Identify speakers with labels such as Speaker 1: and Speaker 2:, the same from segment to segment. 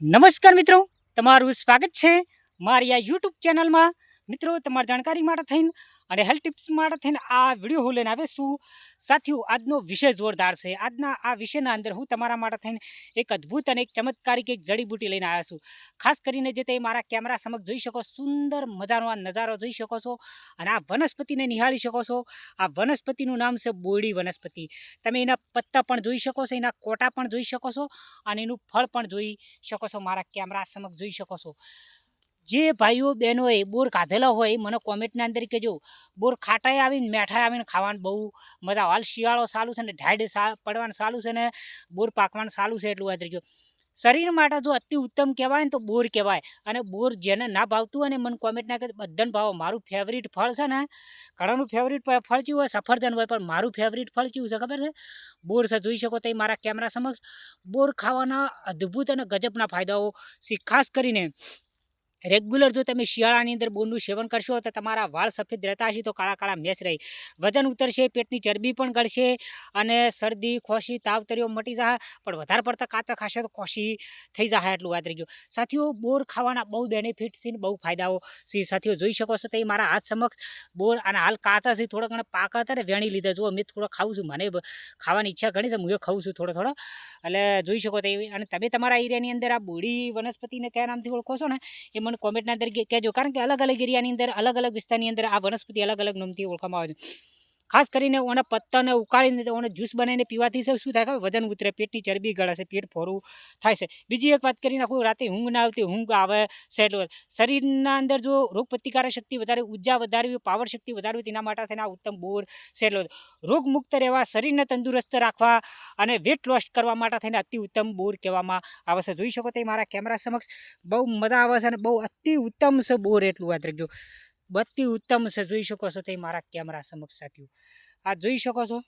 Speaker 1: નમસ્કાર મિત્રો તમારું સ્વાગત છે મારી આ યુટ્યુબ ચેનલમાં. મિત્રો તમારી જાણકારી માટે થઈને અને હેલ્થ ટિપ્સ થઈને આ વીડિયો હું લઈને આવે શું સાથીઓ, આજનો વિષય જોરદાર છે. આજના આ વિષયના અંદર હું તમારા માટે થઈને એક અદ્ભુત અને એક ચમત્કારિક એક જડીબૂટી લઈને આવ્યા છું. ખાસ કરીને જે તે મારા કેમેરા સમક્ષ જોઈ શકો, સુંદર મજાનો આ નજારો જોઈ શકો છો અને આ વનસ્પતિને નિહાળી શકો છો. આ વનસ્પતિનું નામ છે બોરડી વનસ્પતિ. તમે એના પત્તા પણ જોઈ શકો છો, એના કોટા પણ જોઈ શકો છો અને એનું ફળ પણ જોઈ શકો છો મારા કેમેરા સમક્ષ જોઈ શકો છો. જે ભાઈઓ બહેનોએ બોર કાઢેલા હોય મને કોમેન્ટની અંદર કહેજો. બોર ખાટાઈ આવીને મેઠાઈ આવીને ખાવાનું બહુ મજા હાલ શિયાળો સારું છે ને, ઢાઢ પડવાનું સારું છે ને, બોર પાકવાનું સારું છે એટલું વાત રહ્યું. શરીર માટે જો અતિ ઉત્તમ કહેવાય ને, તો બોર કહેવાય. અને બોર જેને ના ભાવતું હોય ને મને કોમેન્ટના કે બધાને ભાવો, મારું ફેવરિટ ફળ છે ને, ઘણાનું ફેવરિટ ફળ ચીવું હોય, સફરજન હોય, પણ મારું ફેવરિટ ફળ ચીવું છે, ખબર છે? બોર છે, જોઈ શકો તો મારા કેમેરા સમક્ષ. બોર ખાવાના અદ્ભુત અને ગજબના ફાયદાઓ છે. ખાસ કરીને રેગ્યુલર જો તમે શિયાળાની અંદર બોનનું સેવન કરશો તો તમારા વાળ સફેદ રહેતા હશે, તો કાળા કાળા મેચ રહી. વજન ઉતરશે, પેટની ચરબી પણ ગળશે અને શરદી, ખોશી તાવ તરીઓ મટી જશે, પણ વધારે પડતા કાચા ખાશે તો ખોશી થઈ જશે એટલું વાત ગયું સાથીઓ, બોર ખાવાના બહુ બેનિફિટ છે બહુ ફાયદાઓ છે. સાથીઓ, જોઈ શકો છો તો મારા હાથ સમક્ષ બોર અને હાલ કાચા છે થોડા ઘણા પાકા હતા ને વેણી લીધા. જુઓ, મેં થોડો ખાવું છું. મને ખાવાની ઈચ્છા ઘણી છે, હું એ ખાઉં છું થોડો થોડો. એટલે જોઈ શકો તો અને તમે તમારા એરિયાની અંદર આ બોડી વનસ્પતિને કયા નામથી ઓળખો છો ને, એ મને કોમેન્ટના અંદર કહેજો. કારણ કે અલગ અલગ એરિયાની અંદર, અલગ અલગ વિસ્તારની અંદર આ વનસ્પતિ અલગ અલગ નામથી ઓળખવામાં આવે છે. ખાસ કરીને ઓના પત્તાને ઉકાળીને ઓને જ્યુસ બનાવીને પીવાથી શું થાય ખબર? વજન ઉતરે, પેટની ચરબી ગળે છે પેટ ફોરું થાય છે. બીજી એક વાત કરીને આખું રાતે ઊંઘ ના આવતી, ઊંઘ આવે, સેટ શરીરના અંદર જો રોગ પ્રતિકારક શક્તિ વધારે, ઊર્જા વધારવી પાવર શક્તિ વધારવી, તેના માટે થઈને ઉત્તમ બોર સેટ રોગ મુક્ત રહેવા, શરીરને તંદુરસ્ત રાખવા અને વેટ લોસ કરવા માટે થઈને અતિ ઉત્તમ બોર કહેવામાં આવે છે. જોઈ શકો તે મારા કેમેરા સમક્ષ બહુ મજા આવે છે અને બહુ અતિ ઉત્તમ છે બોર એટલું વાત રાખજો. અતિ ઉત્તમ છે. જોઈ શકો છો તે મારા કેમેરા સમક્ષ સાથીઓ. આ જોઈ શકો છો?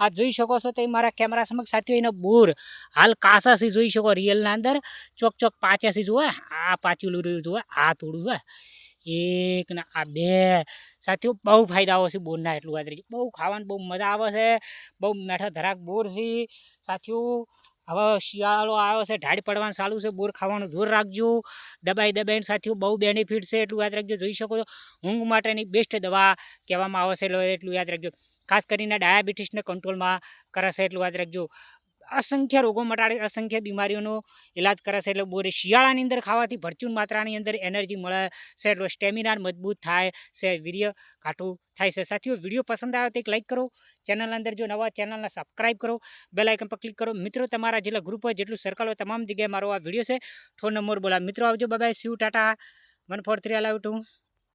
Speaker 1: આ જોઈ શકો છો તે મારા કેમેરા સમક્ષ સાથીઓ, એનો બોર હાલ કાસાસી જોઈ શકો રિયલના અંદર. ચોક ચોક પાચ્યાસી જુઓ આ પાછું રહ્યું, જુઓ આ થોડું હોય એક ને આ બે. સાથીઓ, બહુ ફાયદાઓ છે બોરના, એટલું વાત બહુ ખાવાની, બહુ મજા આવે છે. બહુ મેઠા ધરાક બોર છે. સાથીઓ હવે શિયાળો આવ્યો છે, ઢાળ પડવાનું ચાલુ છે, બોર ખાવાનું જોર રાખજો. દબાઈ દબાઈને સાથીઓ, બહુ બેનિફિટ છે, એટલું યાદ રાખજો, જોઈ શકો છો. ઊંઘ માટેની બેસ્ટ દવા કહેવામાં આવે છે, એટલે એટલું યાદ રાખજો. ખાસ કરીને ડાયાબિટીસને કંટ્રોલમાં કરે છે એટલું યાદ રાખજો. અસંખ્ય રોગો મટાડે, અસંખ્ય બીમારીઓનો ઇલાજ કરે એટલે બોરે શિયાળાની અંદર ખાવાથી ભરચૂર માત્રાની અંદર એનર્જી મળે છે. એટલે સ્ટેમિના મજબૂત થાય છે, વીર્ય ઘાટું થાય છે. સાથીઓ, વીડિયો પસંદ આવે તો એક લાઇક કરો. ચેનલના અંદર જો નવા ચેનલને સબસ્ક્રાઈબ કરો. બેલ આઇકન પર ક્લિક કરો. મિત્રો, તમારા જેટલા ગ્રુપ હોય, જેટલું સર્કલ હોય, તમામ જગ્યાએ મારો આ વીડિયો છે. ફોન નંબર બોલા મિત્રો, આવજો. બાય સીવ ટાટા વન ફોર થ્રી અલાવ ટુ